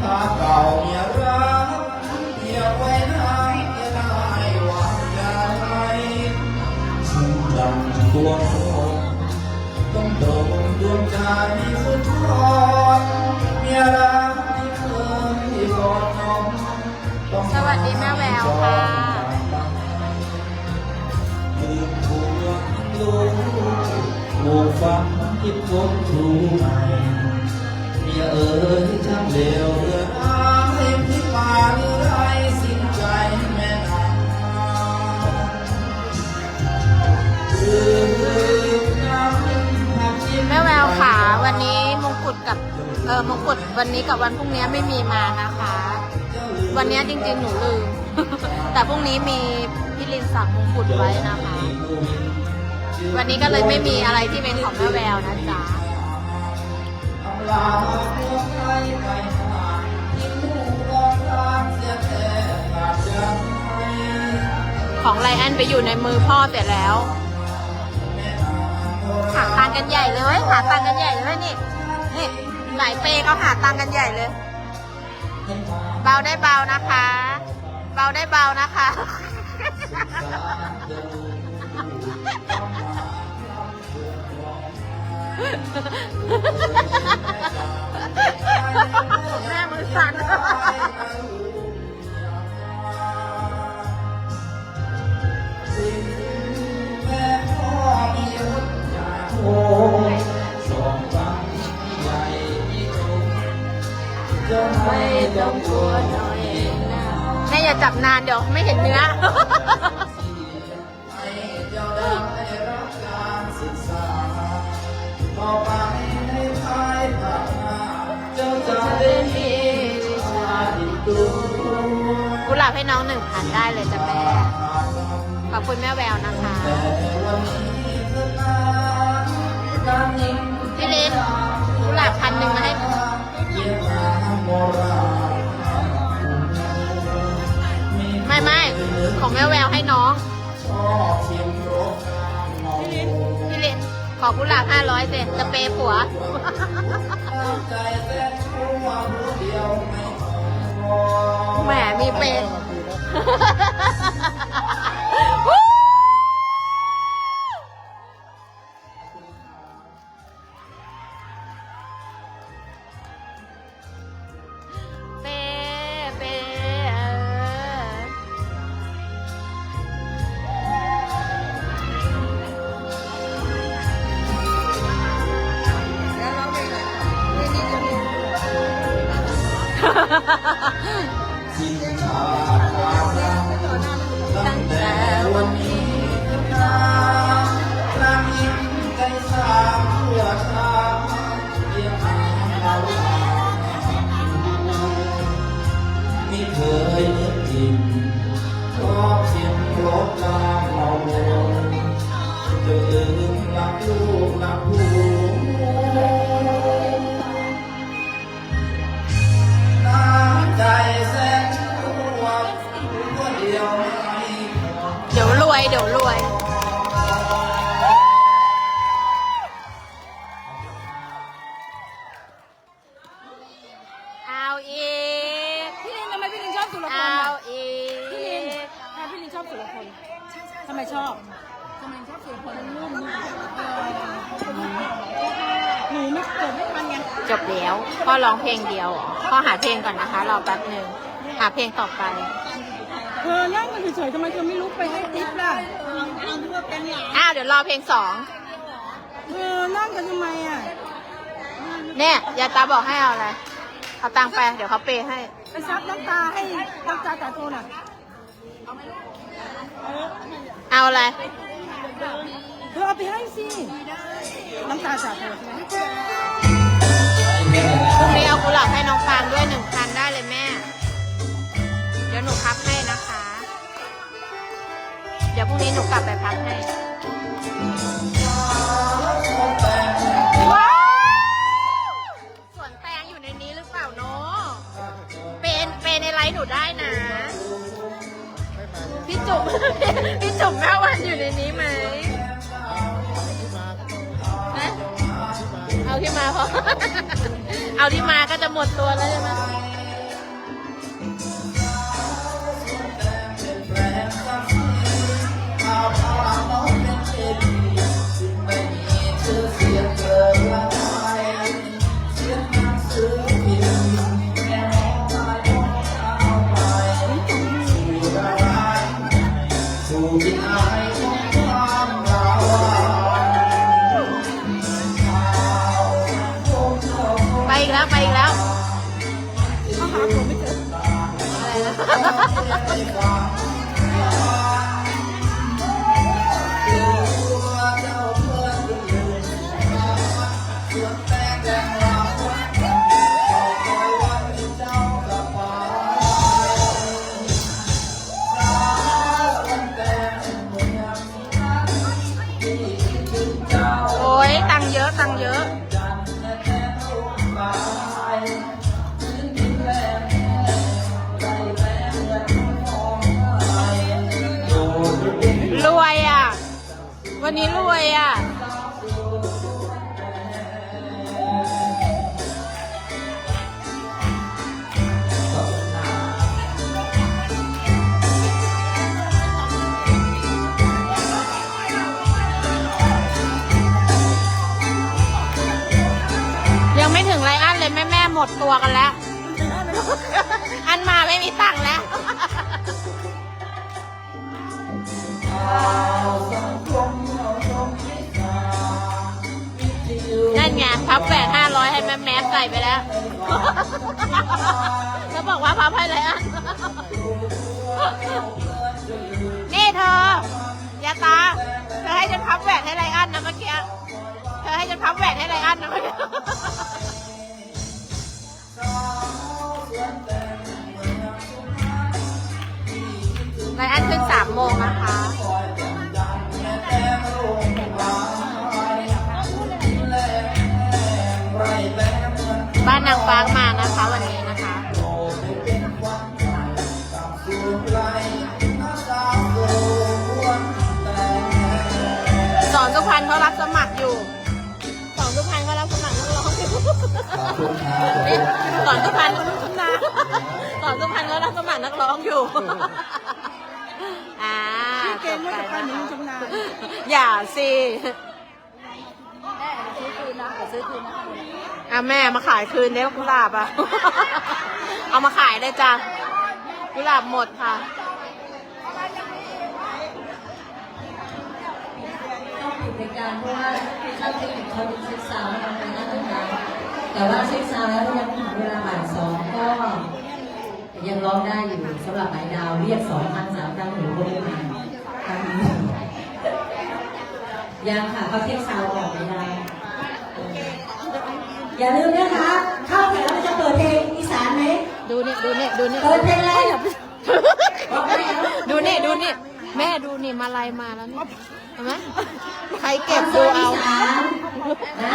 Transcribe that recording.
ข้าเก่าเมียรักเมียไว้นางเมียนายวังใจฉันจำตัวเธต้องดนดวงใจสุดทนเมียรักที่เคยกอดน้องสวัสดีแม่แววค่ะลืมทัวลูกหูฟังคิดทบทวนใหม่เมียเอ๋ย เออมงกุฎวันนี้กับวันพรุ่งนี้ไม่มีมานะคะ วันนี้จริงๆหนูลืม แต่พรุ่งนี้มีพี่ลินสั่งมงกุฎไว้นะคะ วันนี้ก็เลยไม่มีอะไรที่เป็นของแม่แววนะจ๊ะลาเมืองไลองรางเสียแต่ของไลแอนไปอยู่ในมือพ่อเสร็จแล้วหาตังกันใหญ่เลยเว้ยหาตังกันใหญ่เลยนี่ ฝ่ายเปย์ก็หาตังกันใหญ่เลย เบาได้เบานะคะ เบาได้เบานะคะแต้องกลัวหน่อยแม่อย่าจับนานเดี๋ยวไม่เห็นเนื้อ ให้เจ้าได้รับการศึกษา ต่อไปในภายภาคหน้าเจ้าจะได้มีวิชาดีตัวกุหลาบให้น้องหนึ่งพันได้เลยจ้ะแม่ ขอบคุณแม่แววนะคะ แต่วันนี้ ของแม่แววให้น้องชอบชิมรสเมาพี่ลินขอกุหลาบห้าร้อยเซนจะเปย์ผัวตั้งใจแต่ชั่วรู้เดียวไม่พอแหมมีเป็น สิ้นชาติความรักตั้งแต่วันนี้นาพระยิ้มใจสามทั่วชาเยี่ยมมาเราไม่เคยนึกผิด วยเดี๋ยวรวย เอาอีก พี่ลินทำไมพี่ลินชอบสุรพลเอาอะอีพี่ลินก ทำไมพี่ลินชอบสุรพลทำไมชอบทำไมชอบสุรพลมันนุ่มหนูไม่เกิดไม่ทันไงจบแล้วพ่อร้องเพลงเดียวเหรอพ่อหาเพลงก่อนนะคะ รอแป๊บหนึ่งหาเพลงต่อไปเธอนั่งกันเฉยๆทำไมเธอไม่ลุกไปให้ทิปล่ะอ้าวเดี๋ยวรอเพลงสองเธอนั่งกันทำไมอะเนี่ยยายตาบอกให้เอาอะไรเอาตังค์ไปเดี๋ยวเขาเปย์ให้ไปซับน้ำตาให้น้ำตาจ่าโทนอะเอาอะไรเธอเอาไปให้สิน้ำตาจ่าโทนใช่ไหมพรุ่งนี้เอากุหลาบให้น้องฟางด้วยหนึ่งพันได้เลยแม่ เดี๋ยวหนูพับให้นะคะเดี๋ยวพรุ่งนี้หนูกลับไปพับให้ว้าวสวนแตงอยู่ในนี้หรือเปล่าเนาะเป็นเป็นในไลฟ์หนูได้นะ พี่จุ๋ม พี่จุ๋มแม่วันอยู่ในนี้ไหมฮะเอาที่มาพอ เอาที่มาก็จะหมดตัวแล้วใช่ไหม แล้วไปอีกแล้วเขาหาผมไม่เจออะไรนะ วันนี้รวยอะ ยังไม่ถึงไรอันเลยแม่แม่หมดตัวกันแล้ว อันมาไม่มีตังค์แล้ว ส่ไปแล้ว แล้วบอกว่าพับให้ไรอันนี่เธอยาตา เธอให้ฉันพับแหวนให้ไรอันนะเมื่อกี้ เธอให้ฉันพับแหวนให้ไรอันนะเมื่อกี้ไรอันขึ้นสามโมงนะ อนสุพรรณเขารับสมัครอยู่สอนสุพรรณเขารับสมัครนักร้องอยู่นี่สอนสุพรรณนะสอนสุพรรณเขารับสมัครนักร้องอยู่อ่าเกมว่าจะไปหนึ่งชำนาญอย่าสิแม่ซื้อคืนนะซื้อคืนนะอะแม่มาขายคืนเด้กุหลาบอะ เอามาขายเลยจ้ะกุหลาบหมดค่ะ ใน การเพราะว่าช่างเทคนิคเขาเช็คซาวด์ให้เราเป็นหน้าตรงนั้นแต่ว่าเช็คซาวด์แล้วยังถึงเวลาบ่ายสองก็ยังร้องได้อยู่สำหรับหมายดาวเรียกสองครั้งสามครั้งหรือก็ไม่มาครั้งนี้ยังค่ะเขาเช็คซาวด์ก่อนไม่ได้อย่าลืมนะคะเข้าแถวเราจะเปิดเพลงอีสานไหมดูนี่ดูนี่ดูนี่เปิดเพลงอะไรดูนี่ดูนี่แม่ดูนี่มาลายมาแล้วนี่ เห็นไหมใครเก็บดูเอาอีสานนะ